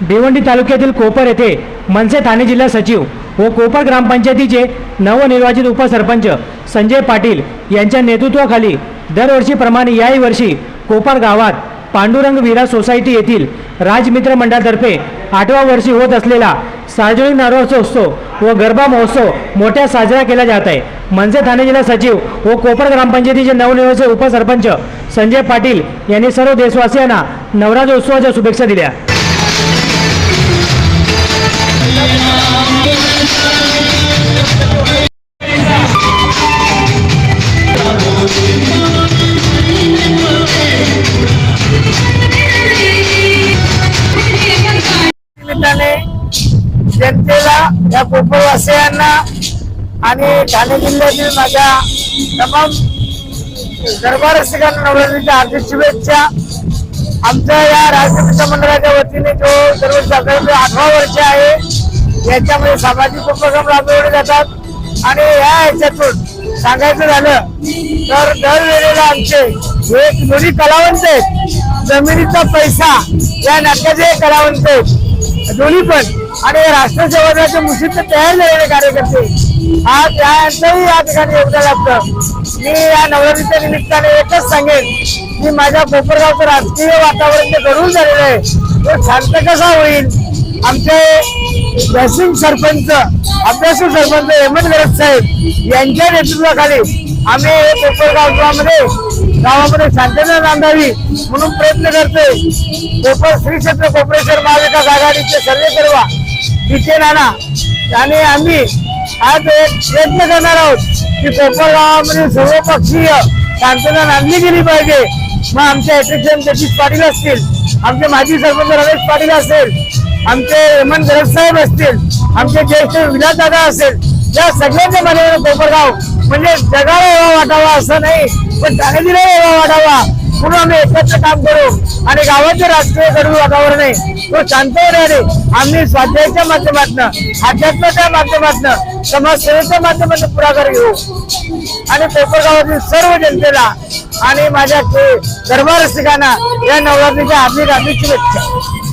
भिवंडी तालुक्यातील कोपर येथे मनसे ठाणे जिल्हा सचिव व कोपर ग्रामपंचायतीचे नवनिर्वाचित उपसरपंच संजय पाटील यांच्या नेतृत्वाखाली दरवर्षीप्रमाणे याही वर्षी कोपर गावात पांडुरंग विरा सोसायटी येथील राजमित्र मंडळातर्फे आठव्या वर्षी होत असलेला सार्वजनिक नारोत्सव व गरबा महोत्सव मोठ्या साजरा केला जात आहे. मनसे ठाणे जिल्हा सचिव व कोपर ग्रामपंचायतीचे नवनिर्वाचित उपसरपंच संजय पाटील यांनी सर्व देशवासियांना नवरात्रोत्सवाच्या शुभेच्छा दिल्या. जनतेला या कोपरवासियांना आणि ठाणे जिल्ह्यातील माझ्या तमाम दरबार रसिकांना नवरात्रीच्या हार्दिक शुभेच्छा. आमच्या या राजमित्र मंडळाच्या वतीने जो दरवर्षी साधारण आठवा वर्ष आहे याच्यामध्ये सामाजिक उपक्रम राबवले जातात. आणि या याच्यातून सांगायचं झालं तर दरवेळेला आमचे एक दोन्ही कलावंत आहेत. जमिनीचा पैसा या नाटकाचे कलावंत आहेत. दोन्ही पण. आणि राष्ट्रसेवकाचे मुशीत तयार झालेले कार्यकर्ते आज यांचंही या ठिकाणी योगदान लागतं मी या नवरात्रीच्या निमित्ताने एकच सांगेन की माझ्या कोपरगावचं राजकीय वातावरण जे घडून झालेलं आहे तो शांत कसा होईल? आमचे जयसिंग सरपंच अभ्यासू सरपंच हेमंत गरज साहेब यांच्या नेतृत्वाखाली आम्ही कोपरगाव गावामध्ये गावामध्ये शांतता नांदावी म्हणून प्रयत्न करते कोपर श्री क्षेत्र कोपरेश्वर महाविकास आघाडीचे सर्वे करवा तिथे नाना आणि आम्ही आज एक प्रयत्न करणार आहोत की कोपर गावामध्ये सर्वपक्षीय शांतता नांदली गेली पाहिजे. मग आमचे अध्यक्ष जगदीश पाटील असतील आमचे माजी सरपंच रमेश पाटील असेल आमचे हेमंत गरज साहेब असतील आमचे ज्येष्ठ विलास दादा असेल या सगळ्यांच्या मनावर कोपरगाव म्हणजे जगाला वाटावा असं नाही. पण ठाणेजीला एवढा वाढावा. म्हणून आम्ही एकत्र काम करू. आणि गावाचे राजकीय कडू वातावरण आहे. तो शांत होणारे आम्ही स्वाध्यायाच्या माध्यमातून अध्यात्माच्या माध्यमातून समाजसेवेच्या माध्यमातून पुढाकार घेऊ. आणि कोपरगावातील सर्व जनतेला आणि माझ्या दरबार रसिकांना या नवरात्रीच्या हार्दिक हार्दिक शुभेच्छा.